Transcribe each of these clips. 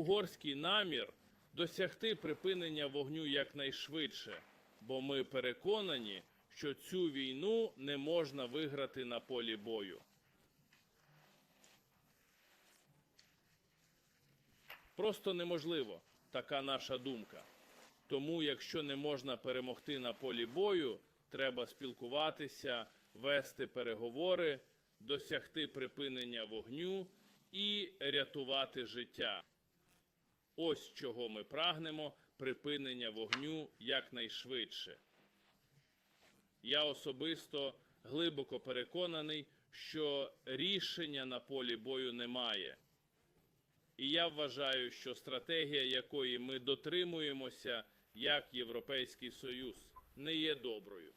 угорський намір досягти припинення вогню якнайшвидше, бо ми переконані, що цю війну не можна виграти на полі бою. Просто неможливо така наша думка. Тому, якщо не можна перемогти на полі бою, треба спілкуватися, вести переговори, досягти припинення вогню і рятувати життя. Ось чого ми прагнемо припинення вогню якнайшвидше. Я особисто глибоко переконаний, що рішення на полі бою немає. І я вважаю, що стратегія, якої ми дотримуємося як Європейський Союз, не є доброю.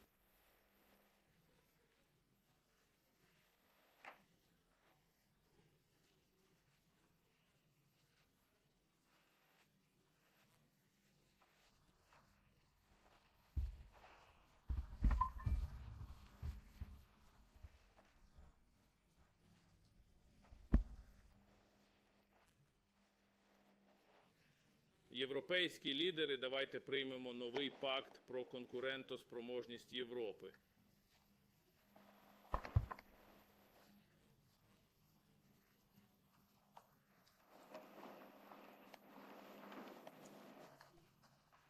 Європейські лідери, давайте приймемо новий пакт про конкурентоспроможність Європи.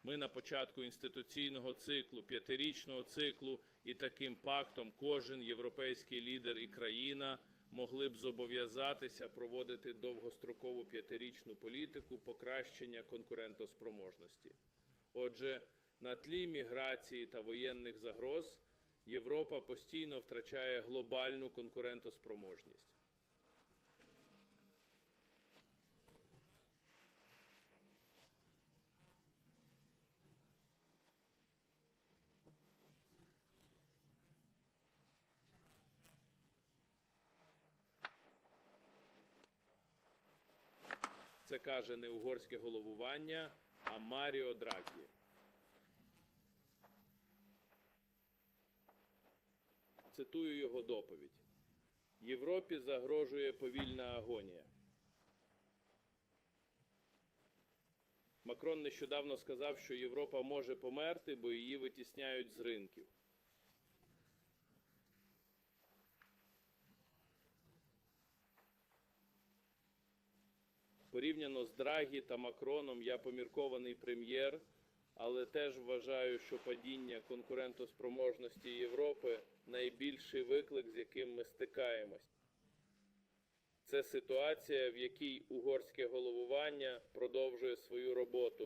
Ми на початку інституційного циклу, п'ятирічного циклу, і таким пактом кожен європейський лідер і країна могли б зобов'язатися проводити довгострокову п'ятирічну політику покращення конкурентоспроможності. Отже, на тлі міграції та воєнних загроз Європа постійно втрачає глобальну конкурентоспроможність. Це каже не угорське головування, а Маріо Драгі. Цитую його доповідь. Європі загрожує повільна агонія. Макрон нещодавно сказав, що Європа може померти, бо її витісняють з ринків. Порівняно з Драгі та Макроном я поміркований прем'єр, але теж вважаю, що падіння конкурентоспроможності Європи найбільший виклик, з яким ми стикаємось. Це ситуація, в якій угорське головування продовжує свою роботу.